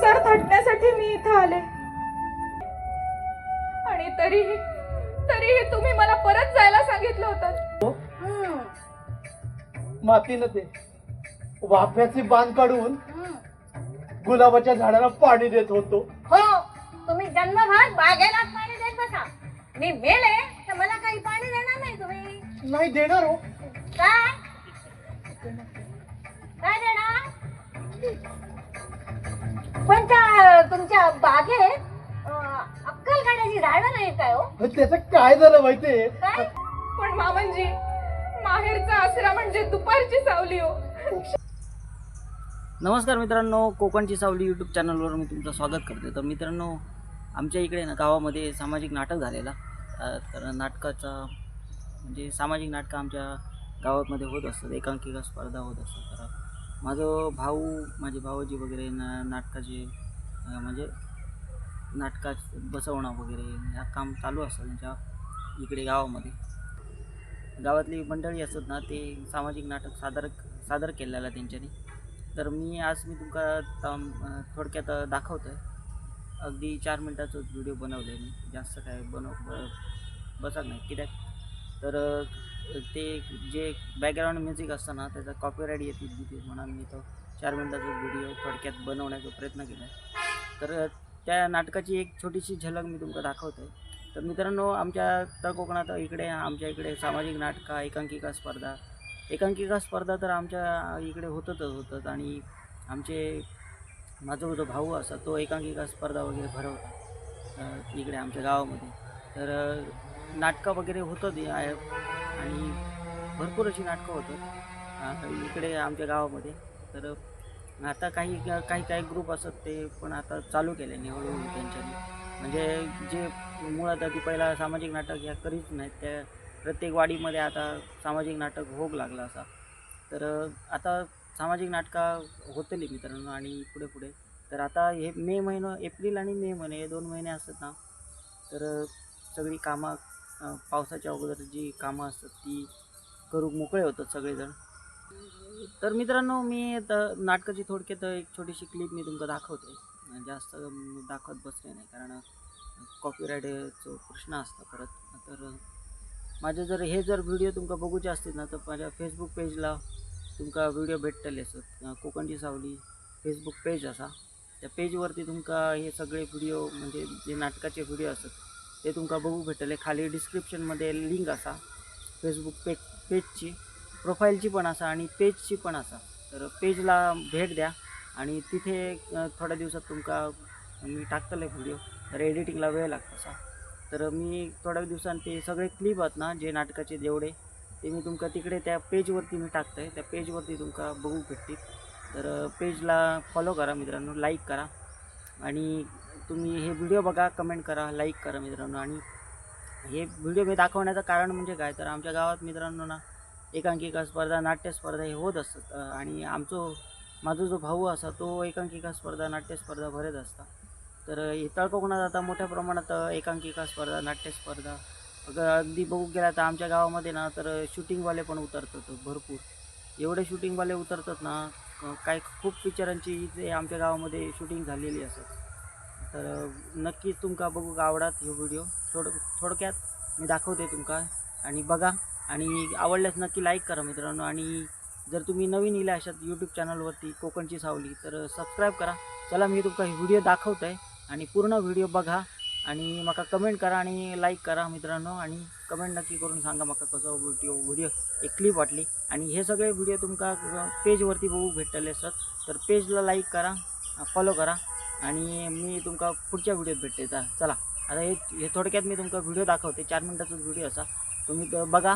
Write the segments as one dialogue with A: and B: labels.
A: संसार थाटण्यासाठी मी इथं आले. आणि तरीही तरीही तुम्ही मला परत जायला सांगितलं होतं.
B: मातीनं ते वाफ्याचे बांध काढून गुलाबाच्या झाडाला पाणी देत होतो.
C: हो तुम्ही जन्मभर बागेलाच पाणी देत बसा. मी मेले तर मला काही पाणी देणार नाही तुम्ही.
B: नाही देणार हो.
C: काय? काय देणार? पण त्या तुमच्या बागेत अं, अक्कल काढायची झाडं नाही काय हो?
B: त्याचं काय झालं माहितीये?
C: काय?
A: पण मामनजी माहेरचा आसरा म्हणजे दुपारची सावली हो.
D: नमस्कार मित्रांनो कोकणची सावली यूट्यूब चॅनलवर मी तुमचं स्वागत करते. तर मित्रांनो आमच्या इकडे ना गावामध्ये सामाजिक नाटक झालेला. अ, तर नाटकाचा म्हणजे सामाजिक नाटकं आमच्या गावामध्ये होत असतात एकांकिका स्पर्धा होत असतात. तर माझं भाऊ माझे भाऊजी वगैरे ना नाटकाचे म्हणजे नाटकात बसवणं वगैरे ह्या काम चालू असतं त्यांच्या इकडे गावामध्ये. गावातली मंडळी असतात ना ते सामाजिक नाटक सादर सादर केलेलं त्यांच्यानी. तर मी आज मी तुमका थोडक्यात दाखवतो आहे अगदी चार मिनटाचं व्हिडिओ बनवलं आहे मी. जास्त काय बनव ब- बसत नाही. कित्याक? तर ते जे बॅकग्राऊंड म्युझिक असतं ना त्याचा कॉपीराईट येते तिथे म्हणून मी तो चार मिनटाचा व्हिडिओ थोडक्यात बनवण्याचा प्रयत्न केला आहे. तर त्या नाटकाची एक छोटीशी झलक मी तुमका दाखवतो आहे तर मित्रांनो आमच्या तर कोकणात इकडे आमच्या इकडे सामाजिक नाटका एकांकिका स्पर्धा. एकांकिका स्पर्धा तर आमच्या इकडे होतच होतच आणि आमचे माझा जो भाऊ असा तो एकांकिका स्पर्धा वगैरे भरवता इकडे आमच्या गावामध्ये. तर नाटकं वगैरे होतं ते आणि भरपूर अशी नाटकं होतात इकडे आमच्या गावामध्ये. तर आता काही काही काही ग्रुप असतात ते पण आता चालू केले हळूहळू त्यांच्यानी. म्हणजे जे मुळात आधी पहिला सामाजिक नाटक ह्या करीत नाहीत त्या प्रत्येक वाडीमध्ये आता सामाजिक नाटक होऊ लागलं असा. तर आता सामाजिक नाटका होतली मित्रांनो आणि पुढे पुढे. तर आता हे मे महिना एप्रिल आणि मे महिने हे दोन महिने असतात ना. तर सगळी कामं पावसाच्या अगोदर जी कामं असतात ती करू मोकळे होतात सगळेजण. तर मित्रांनो मी आता नाटकाची थोडक्यात एक छोटीशी क्लिप मी तुमका दाखवते जास्त दाखवत बसले नाही कारण कॉपीराईटचं प्रश्न असतं परत. तर माझे जर हे जर व्हिडिओ तुमका बघूचे असतील ना तर माझ्या फेसबुक पेजला तुमका व्हिडिओ भेटतले असत. कोकणची सावली फेसबुक पेज असा. त्या पेजवरती तुमका हे सगळे व्हिडिओ म्हणजे जे नाटकाचे व्हिडिओ असतात ते तुमका बघू भेटले. खाली डिस्क्रिप्शनमध्ये लिंक असा. फेसबुक पेज पेजची प्रोफाईलची पण असा आणि पेजची पण असा. तर पेजला भेट द्या. आणि तिथे थोड्या दिवसात तुमका मी टाकतले व्हिडिओ तर एडिटिंगला वेळ लागतो असा. तर मी थोड्या दिवसांनी ते सगळे क्लिप आहेत ना जे नाटकाचे जेवढे ते मी तुमका तिकडे त्या पेजवरती मी टाकतंय. त्या पेजवरती तुमका बघू भेटतील. तर पेजला फॉलो करा मित्रांनो. लाईक करा. आणि तुम्ही हे व्हिडिओ बघा कमेंट करा लाईक करा मित्रांनो. आणि हे व्हिडिओ मी दाखवण्याचं कारण म्हणजे काय? तर आमच्या गावात मित्रांनो ना एकांकिका स्पर्धा नाट्य स्पर्धा हे होत असतात. आणि आमचो माझा जो भाऊ असा तो एकांकिका स्पर्धा नाट्य स्पर्धा भरत असता. तर हे तळकोकणात आता मोठ्या प्रमाणात एकांकिका स्पर्धा नाट्य स्पर्धा अगदी बघू गेला तर आमच्या गावामध्ये ना तर शूटिंगवाले पण उतरतात भरपूर. एवढे शूटिंगवाले उतरतात ना काही काय खूप पिक्चरांची इथे आमच्या गावामध्ये शूटिंग झालेली असतात तर नक्कीच तुमका बघूक आवडात हे व्हिडिओ. थोड थोडक्यात मी दाखवते तुमका. आणि बघा आणि आवडल्यास नक्की लाईक करा मित्रांनो. आणि जर तुम्ही नवीन इला अशात यूट्यूब चॅनलवरती कोकणची सावली तर सबस्क्राईब करा. चला मी तुमका व्हिडिओ दाखवतो आहे आणि पूर्ण व्हिडिओ बघा. आणि मला कमेंट करा आणि लाईक करा मित्रांनो. आणि कमेंट नक्की करून सांगा मला कसं व्हिडिओ व्हिडिओ एक क्लिप वाटली. आणि हे सगळे व्हिडिओ तुमका पेजवरती बघू भेटले असतात तर पेजला लाईक करा. फॉलो करा. आणि मी तुमका पुढच्या व्हिडिओत भेटते. चला आता हे हे थोडक्यात मी तुमका व्हिडिओ दाखवते. चार मिनटाचा व्हिडिओ असा. तुम्ही बघा.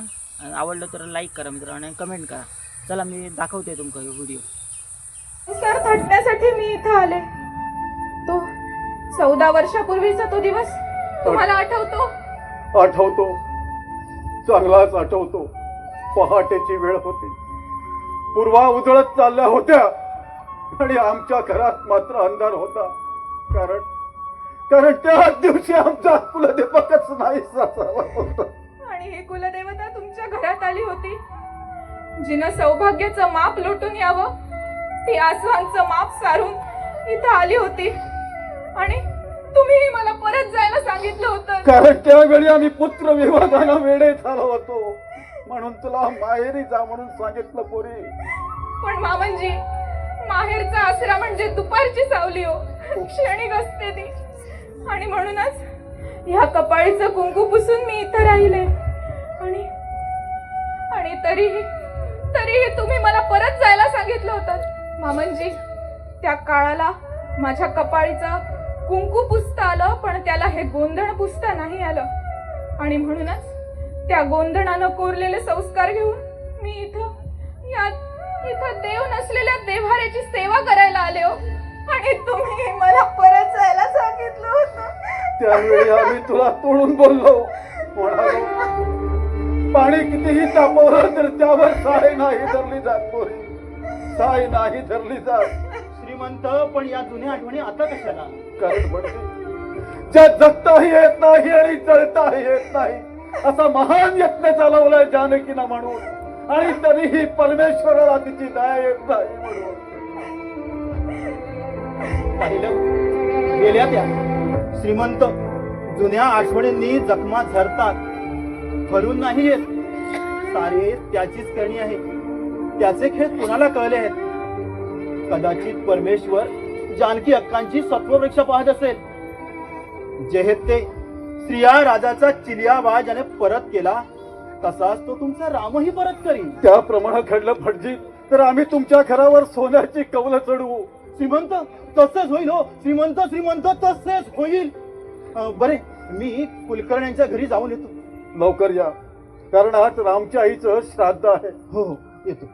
D: आवडलं तर लाईक करा मित्रांनो आणि कमेंट करा. चला मी दाखवते तुमका हे व्हिडिओ
A: थाटण्यासाठी मी इथं आले. तो चौदा वर्षापूर्वीचा तो दिवस तुम्हाला आठवतो?
B: आठवतो. चांगलाच आठवतो. पहाटेची वेळ होती. पूर्वा उजळत चालल्या होत्या. आणि आमच्या घरात मात्र अंधार होता. कारण कारण त्याच दिवशी आमचा कुलदेवकच नाही
A: आणि ही कुलदेवता तुमच्या घरात आली होती. जिनं सौभाग्याचं माप लोटून यावं ती आसवांचं माप सारून इथं आली होती. आणि तुम्हीही मला परत जायला सांगितलं होतं.
B: कारण त्यावेळी आम्ही पुत्र विवाहानं वेडे झालो होतो. म्हणून तुला माहेरी जा म्हणून सांगितलं पोरी.
A: पण मामनजी माहेरचा आसरा म्हणजे दुपारची सावली हो. क्षणिक असते ती. आणि म्हणूनच ह्या कपाळीचं कुंकू पुसून मी इथं राहिले. आणि आणि तरीही तरीही तुम्ही मला परत जायला सांगितलं होतं. मामनजी त्या काळाला माझ्या कपाळीचं कुंकू पुसता आलं पण त्याला हे गोंधण पुसता नाही आलं. आणि म्हणूनच त्या गोंधणानं कोरलेले संस्कार घेऊन मी इथं या इथं देव नसलेल्या देव्हाऱ्याची सेवा करायला आले हो. आणि तुम्ही मला परत जायला सांगितलं होतं.
B: त्यावेळी आम्ही तुला तोडून बोललो. म्हणालो पाणी कितीही तापवलं तर त्यावर साय नाही धरली जात पोरी. साय नाही धरली जात.
E: श्रीमंत पण या जुन्या आठवणी आता कशाला
B: कारण म्हणजे ज्या जगताही येत नाही आणि जळताही येत नाही असा महान यत्न चालवलाय जानकीनं म्हणून. आणि तरीही परमेश्वराला तिची दया येत नाही म्हणून.
E: पाहिलं? गेल्या त्या. श्रीमंत जुन्या आठवणींनी जखमा झरतात. भरून नाही येत. सारे त्याचीच करणी आहे त्याचे खेळ कुणाला कळले आहेत? कदाचित परमेश्वर जानकी अक्कांची सत्वपरीक्षा पाहत असेल. जेहेत ते स्त्रिया राजाचा चिलिया बाळ परत केला. तसाच तो तुमचा रामही परत करील
B: त्याप्रमाणे घडलं भटजी तर आम्ही तुमच्या घरावर सोन्याची कवलं चढवू.
E: श्रीमंत तसंच होईल हो. श्रीमंत श्रीमंत तसेच होईल. अं, बरे मी कुलकर्ण्यांच्या घरी जाऊन येतो.
B: लवकर या कारण आज रामच्या आईचं श्राद्ध आहे.
E: हो हो येतो.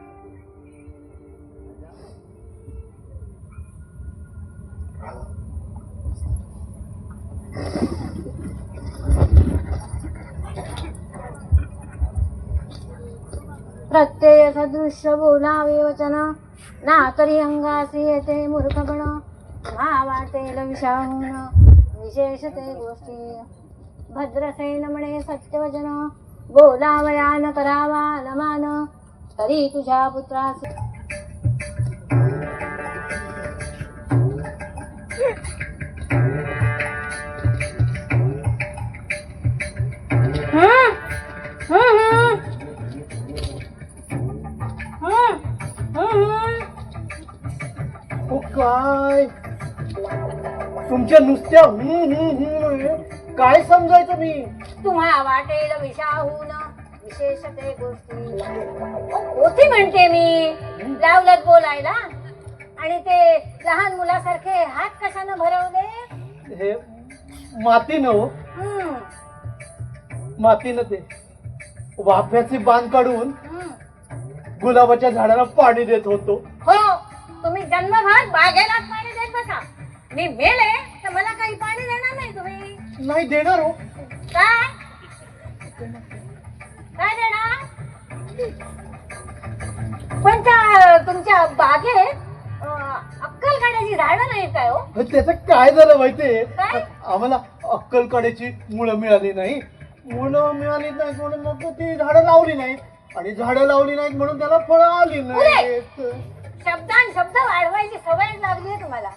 C: प्रत्यय सदृश्य बोलावे वचन ना। तरी अंगासी येते मूर्खपण मा विषाहून विशेष ते गोष्टी। भद्रसेन म्हणे सत्यवचन। बोलावया न करावा लमान। तरी तुझ्या पुत्रास
E: तुमच्या नुसत्या काय समजायचं मी?
C: तुम्हा वाटेल विषाहून विशेष ते गोष्टी. होती म्हणते मी लावलत बोलायला. आणि ते लहान मुलासारखे हात कशानं भरवले?
E: हे मातीनं हो.
C: हम्म,
E: मातीनं ते. वाफ्याचे बांध काढून
C: हम्म.
E: गुलाबाच्या झाडाला पाणी देत होतो.
C: हो तुम्ही जन्मभर बागेलाच पाणी देत बसा. मी मला काही पाणी देणार नाही तुम्ही?
E: नाही देणार हो.
C: काय? काय देणार? पण त्या तुमच्या बागेत अं, अक्कल काढायची झाडं नाही काय हो?
E: त्याचं काय झालं माहितीये?
C: काय?
E: आम्हाला अक्कल काढायची मुळं मिळाली नाही. मुळं मिळाली नाही म्हणून मग ती झाडं लावली नाहीत आणि झाडं लावली नाहीत म्हणून त्याला फळं आली नाहीत.
C: शब्दान शब्द वाढवायची सवय लागली आहे तुम्हाला.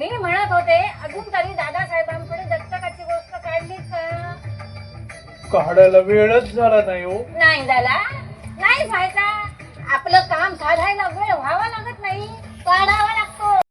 C: मी म्हणत होते अजून तरी दादासाहेबांकडे दत्तकाची गोष्ट काढलीच का?
E: काढायला वेळच झाला नाही हो.
C: नाही झाला? नाही व्हायचा. आपलं काम साधायला वेळ व्हावा लागत नाही. काढावा